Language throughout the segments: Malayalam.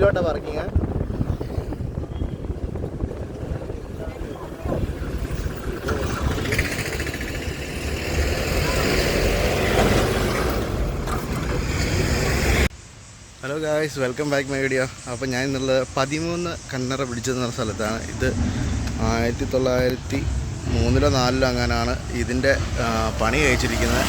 ഉള്ളിലോട്ടാ parking hello guys welcome back my video അപ്പോൾ ഞാൻ ഇന്നുള്ളത് പതിമൂന്ന് കണ്ണറ പിടിച്ചെന്ന സ്ഥലത്താണ്. ഇത് ആയിരത്തി തൊള്ളായിരത്തി മൂന്നിലോ നാലിലോ അങ്ങനെയാണ് ഇതിന്റെ പണി കഴിച്ചിരിക്കുന്നത്.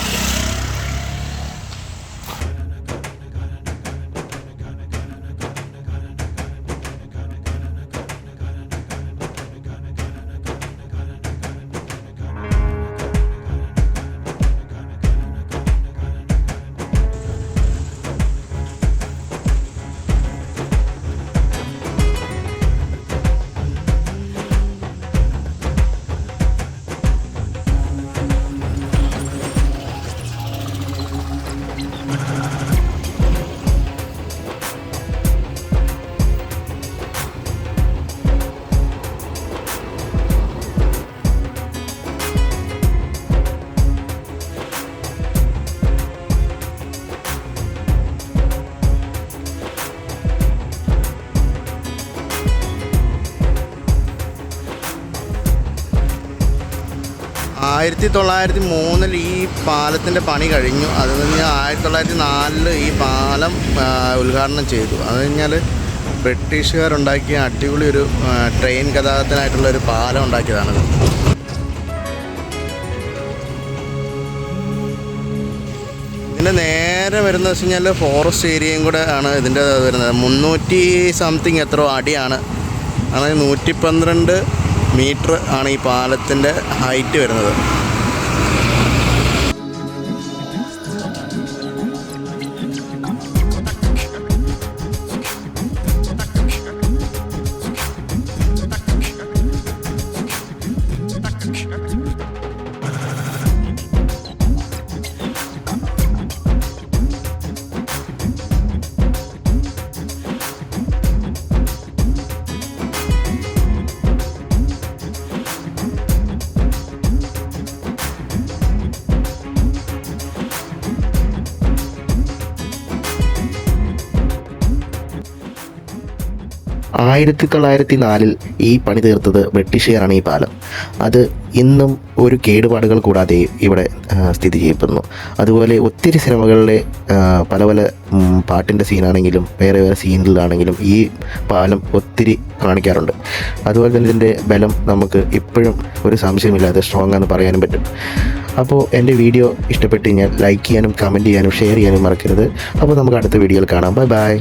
ആയിരത്തി തൊള്ളായിരത്തി മൂന്നിൽ ഈ പാലത്തിന്റെ പണി കഴിഞ്ഞു. അത് കഴിഞ്ഞ് ആയിരത്തി തൊള്ളായിരത്തി നാലിൽ ഈ പാലം ഉദ്ഘാടനം ചെയ്തു. അത് കഴിഞ്ഞാൽ ബ്രിട്ടീഷുകാരുണ്ടാക്കിയ അടിപൊളി ഒരു ട്രെയിൻ ഗതാഗതത്തിനായിട്ടുള്ള ഒരു പാലം ഉണ്ടാക്കിയതാണ് ഇതിന്റെ നേരെ വരുന്നത് വെച്ച് കഴിഞ്ഞാൽ ഫോറസ്റ്റ് ഏരിയയും കൂടെ ആണ് ഇതിന്റെ വരുന്നത്. മുന്നൂറ്റി സംതിങ് എത്രയോ അടിയാണ്. അതായത് നൂറ്റി പന്ത്രണ്ട് മീറ്റർ ആണ് ഈ പാലത്തിന്റെ ഹൈറ്റ് വരുന്നത്. ആയിരത്തി തൊള്ളായിരത്തി നാലിൽ ഈ പണി തീർത്തത് ബ്രിട്ടീഷുകാരാണ് ഈ പാലം. അത് ഇന്നും ഒരു കേടുപാടുകൾ കൂടാതെ ഇവിടെ സ്ഥിതി ചെയ്യപ്പെടുന്നു. അതുപോലെ ഒത്തിരി സിനിമകളിലെ പല പല പാട്ടിന്റെ സീനാണെങ്കിലും വേറെ വേറെ സീനിലാണെങ്കിലും ഈ പാലം ഒത്തിരി കാണിക്കാറുണ്ട്. അതുപോലെ തന്നെ ഇതിന്റെ ബലം നമുക്ക് ഇപ്പോഴും ഒരു സംശയമില്ലാതെ സ്ട്രോങ് ആണെന്ന് പറയാനും പറ്റും. അപ്പോൾ എന്റെ വീഡിയോ ഇഷ്ടപ്പെട്ട് കഴിഞ്ഞാൽ ലൈക്ക് ചെയ്യാനും കമന്റ് ചെയ്യാനും ഷെയർ ചെയ്യാനും മറക്കരുത്. അപ്പോൾ നമുക്ക് അടുത്ത വീഡിയോയിൽ കാണാം. Bye bye